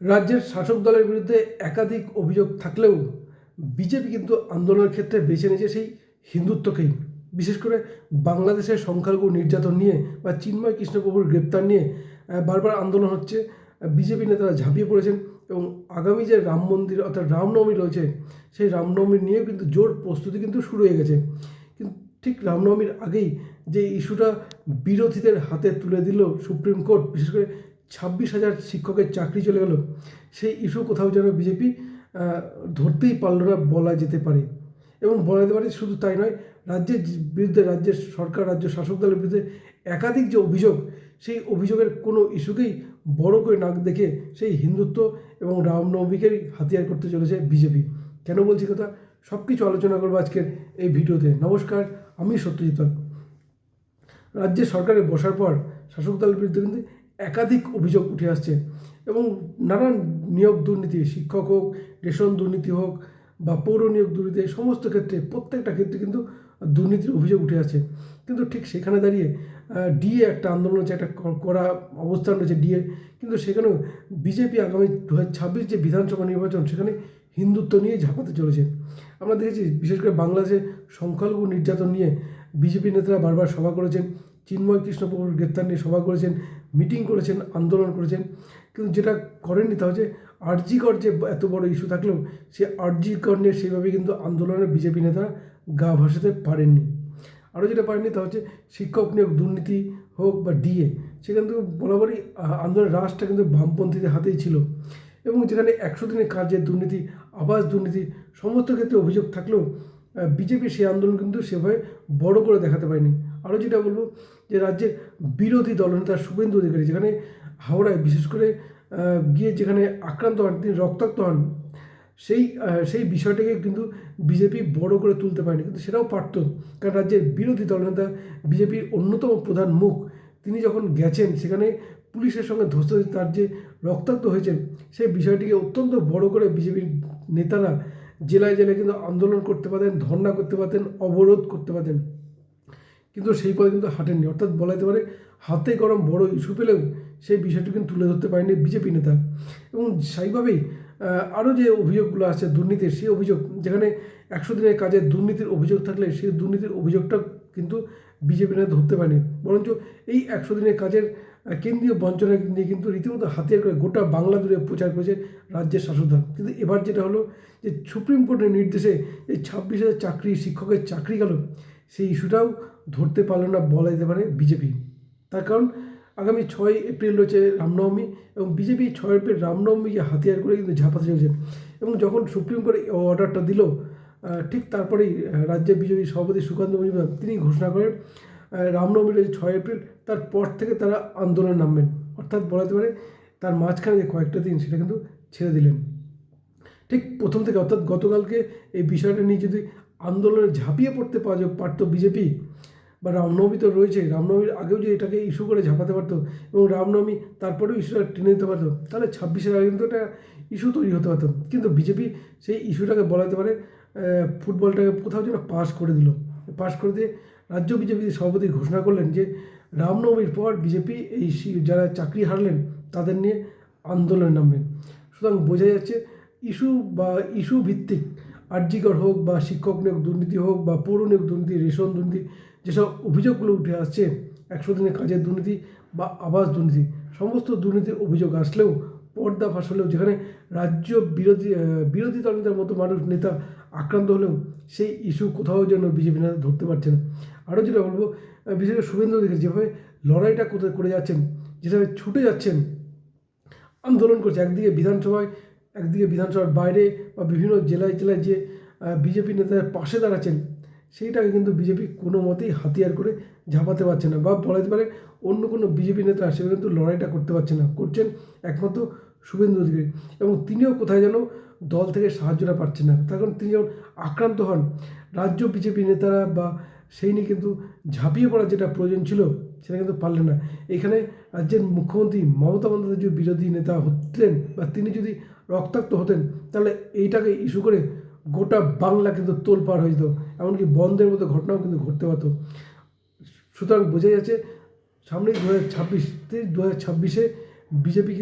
রাজ্যের শাসক দলের বিরুদ্ধে একাধিক অভিযোগ থাকলেও বিজেপি কিন্তু আন্দোলনের ক্ষেত্রে বেছে নিয়েছে সেই হিন্দুত্বকেই। বিশেষ করে বাংলাদেশের সংখ্যালঘু নির্যাতন নিয়ে বা চিন্ময় কৃষ্ণপ্রভুর গ্রেপ্তার নিয়ে বারবার আন্দোলন হচ্ছে। বিজেপি নেতারা ঝাঁপিয়ে পড়েছেন এবং আগামী যে রাম মন্দির অর্থাৎ রামনবমী রয়েছে, সেই রামনবমী নিয়েও কিন্তু জোর প্রস্তুতি কিন্তু শুরু হয়ে গেছে। কিন্তু ঠিক রামনবমীর আগেই যে ইস্যুটা বিরোধীদের হাতে তুলে দিল সুপ্রিম কোর্ট, বিশেষ করে ছাব্বিশ হাজার শিক্ষকের চাকরি চলে গেল। সেই ইস্যু কোথাও যেন বিজেপি ধরতেই পারল না বলা যেতে পারে। এবং বলা যেতে পারে শুধু তাই নয়, রাজ্যের বিরুদ্ধে রাজ্যের সরকার, রাজ্য শাসক দলের বিরুদ্ধে একাধিক যে অভিযোগ, সেই অভিযোগের কোনো ইস্যুকেই বড় করে নাক দেখে সেই হিন্দুত্ব এবং রামনবমীকেই হাতিয়ার করতে চলেছে বিজেপি। কেন বলছি কথা? সব কিছু আলোচনা করব আজকের এই ভিডিওতে। নমস্কার, আমি সত্যজিৎ পাল রাজ্যের সরকারে বসার পর শাসক দলের বিরুদ্ধে কিন্তু একাধিক অভিযোগ উঠে আসছে এবং নানান নিয়োগ দুর্নীতি, শিক্ষক হোক, রেশন দুর্নীতি হোক বা পৌর নিয়োগ দুর্নীতি, সমস্ত ক্ষেত্রে প্রত্যেকটা ক্ষেত্রে কিন্তু দুর্নীতির অভিযোগ উঠে আসছে। কিন্তু ঠিক সেখানে দাঁড়িয়ে ডিএ একটা আন্দোলন হচ্ছে, একটা করা অবস্থান রয়েছে ডিএ কিন্তু সেখানেও বিজেপি আগামী দু ছাব্বিশ যে বিধানসভা নির্বাচন, সেখানে হিন্দুত্ব নিয়ে ঝাঁপাতে চলেছে। আমরা দেখেছি, বিশেষ করে বাংলাদেশে সংখ্যালঘু নির্যাতন নিয়ে বিজেপি নেতারা বারবার সভা করেছেন। চিন্ময় কৃষ্ণপ্রভুর গ্রেপ্তার নিয়ে সভা করেছেন, মিটিং করেছেন, আন্দোলন করেছেন। কিন্তু যেটা করেননি তা হচ্ছে আরজিকর যে এত বড় ইস্যু থাকলেও সে আরজিকর নিয়ে সেভাবে কিন্তু আন্দোলনে বিজেপি নেতারা গা ভাসাতে পারেননি। আরও যেটা পারেননি তা হচ্ছে শিক্ষক নিয়োগ দুর্নীতি হোক বা ডিএ সেখান থেকে বরাবরই আন্দোলনের রাশটা কিন্তু বামপন্থীদের হাতেই ছিল। এবং যেখানে একশো দিনের কাজের দুর্নীতি, আবাস দুর্নীতি, সমস্ত ক্ষেত্রে অভিযোগ থাকলেও বিজেপি সেই আন্দোলন কিন্তু সেভাবে বড় করে দেখাতে পারেনি। আরও যেটা বলব যে রাজ্যের বিরোধী দলনেতা শুভেন্দু অধিকারী যেখানে হাওড়ায় বিশেষ করে গিয়ে যেখানে আক্রান্ত হন, তিনি রক্তাক্ত হন, সেই সেই বিষয়টাকে কিন্তু বিজেপি বড় করে তুলতে পারেনি। কিন্তু সেটাও পারত কারণ রাজ্যের বিরোধী দলনেতা বিজেপির অন্যতম প্রধান মুখ, তিনি যখন গেছেন সেখানে পুলিশের সঙ্গে ধস্ত তার যে রক্তাক্ত হয়েছেন সেই বিষয়টিকে অত্যন্ত বড় করে বিজেপির নেতারা জেলায় জেলায় কিন্তু আন্দোলন করতে পারতেন, ধর্ণা করতে পারতেন, অবরোধ করতে পারতেন। কিন্তু সেই পথে কিন্তু হাঁটেননি। অর্থাৎ বলা যেতে পারে হাতে গরম বড় ইস্যু পেলেও সেই বিষয়টি কিন্তু তুলে ধরতে পারেনি বিজেপি নেতা। এবং সেইভাবেই আরও যে অভিযোগগুলো আছে দুর্নীতির, সেই অভিযোগ, যেখানে একশো দিনের কাজে দুর্নীতির অভিযোগ থাকলে সেই দুর্নীতির অভিযোগটা কিন্তু বিজেপি নেতা ধরতে পারেনি। বরঞ্চ এই একশো দিনের কাজের কেন্দ্রীয় বঞ্চনা নিয়ে কিন্তু রীতিমতো হাতিয়ার করে গোটা বাংলা জুড়ে প্রচার করেছে রাজ্যের শাসক দল কিন্তু এবার যেটা হলো যে সুপ্রিম কোর্টের নির্দেশে এই ছাব্বিশ হাজার চাকরি শিক্ষকের চাকরি গেল। সেই ইস্যুটাও ধরতে পারল না, বলা যেতে পারে বিজেপি। তার কারণ আগামী ছয় এপ্রিল রয়েছে রামনবমী এবং বিজেপি ছয় এপ্রিল রামনবমীকে হাতিয়ার করে কিন্তু ঝাঁপাতে চলেছে। এবং যখন সুপ্রিম কোর্ট অর্ডারটা দিল ঠিক তারপরেই রাজ্যের বিজেপি সভাপতি সুকান্ত মজুমদার তিনি ঘোষণা করেন রামনবমী রয়েছে ছয় এপ্রিল, তারপর থেকে তারা আন্দোলনে নামবেন। অর্থাৎ বলা যেতে পারে তার মাঝখানে যে কয়েকটা দিন সেটা কিন্তু ছেড়ে দিলেন। ঠিক প্রথম থেকে, অর্থাৎ গতকালকে এই বিষয়টা নিয়ে যদি আন্দোলনে ঝাঁপিয়ে পড়তে পারত পারতো বিজেপি, বা রামনবমী তো রয়েছে রামনবমীর আগেও যে এটাকে ইস্যু করে ঝাঁপাতে পারতো এবং রামনবমী তারপরেও ইস্যুটা টেনে দিতে পারতো, তাহলে ছাব্বিশের আগে কিন্তু একটা ইস্যু তৈরি হতে পারতো। কিন্তু বিজেপি সেই ইস্যুটাকে বলাতে পারে ফুটবলটাকে কোথাও যেন পাস করে দিল। পাস করে দিয়ে রাজ্য বিজেপি সভাপতি ঘোষণা করলেন যে রামনবমীর পর বিজেপি এই যারা চাকরি হারলেন তাদের নিয়ে আন্দোলনে নামবেন সুতরাং বোঝা যাচ্ছে ইস্যু বা ইস্যু ভিত্তিক আর্জিকর হোক বা শিক্ষক নিয়োগ দুর্নীতি হোক বা পৌর নিয়োগ দুর্নীতি, রেশন দুর্নীতি, যেসব অভিযোগগুলো উঠে আসছে, একশো দিনের কাজের দুর্নীতি বা আবাস দুর্নীতি, সমস্ত দুর্নীতির অভিযোগ আসলেও পর্দা ফাঁস হলেও যেখানে রাজ্য বিরোধী বিরোধী দলনেতার মতো মানুষ, নেতা আক্রান্ত হলেও সেই ইস্যু কোথাও যেন বিজেপি নেতা ধরতে পারছে না। আরও যেটা বলব বিশেষ করে শুভেন্দু অধিকারী যেভাবে লড়াইটা করে যাচ্ছেন, যেভাবে ছুটে যাচ্ছেন, আন্দোলন করছে, একদিকে বিধানসভায় একদিকে বিধানসভার বাইরে বা বিভিন্ন জেলায় জেলায় যে বিজেপি নেতাদের পাশে দাঁড়াচ্ছেন, সেইটাকে কিন্তু বিজেপি কোনো মতেই হাতিয়ার করে ঝাঁপাতে পারছে না বা বলা যেতে পারে অন্য কোনো বিজেপি নেতা সে কিন্তু লড়াইটা করতে পারছে না। করছেন একমাত্র শুভেন্দু অধিকারী এবং তিনিও কোথায় যেন দল থেকে সাহায্যটা পাচ্ছেন না। তার কারণ তিনি যখন আক্রান্ত হন, রাজ্য বিজেপি নেতারা বা সেই নিয়ে কিন্তু ঝাঁপিয়ে পড়ার যেটা প্রয়োজন ছিল সেটা কিন্তু পারলেন না। এখানে রাজ্যের মুখ্যমন্ত্রী মমতা বন্দ্যোপাধ্যায় বিরোধী নেতা হতেন বা তিনি যদি রক্তাক্ত হতেন। তাহলে এইটাকে ইস্যু করে গোটা বাংলা কিন্তু তোল পার হয়ে যেত। এমনকি বন্ধের মতো ঘটনাও কিন্তু ঘটতে পারত। সুতরাং বোঝা যাচ্ছে, সামনেই দু হাজার ছাব্বিশ দু হাজার ছাব্বিশে বিজেপি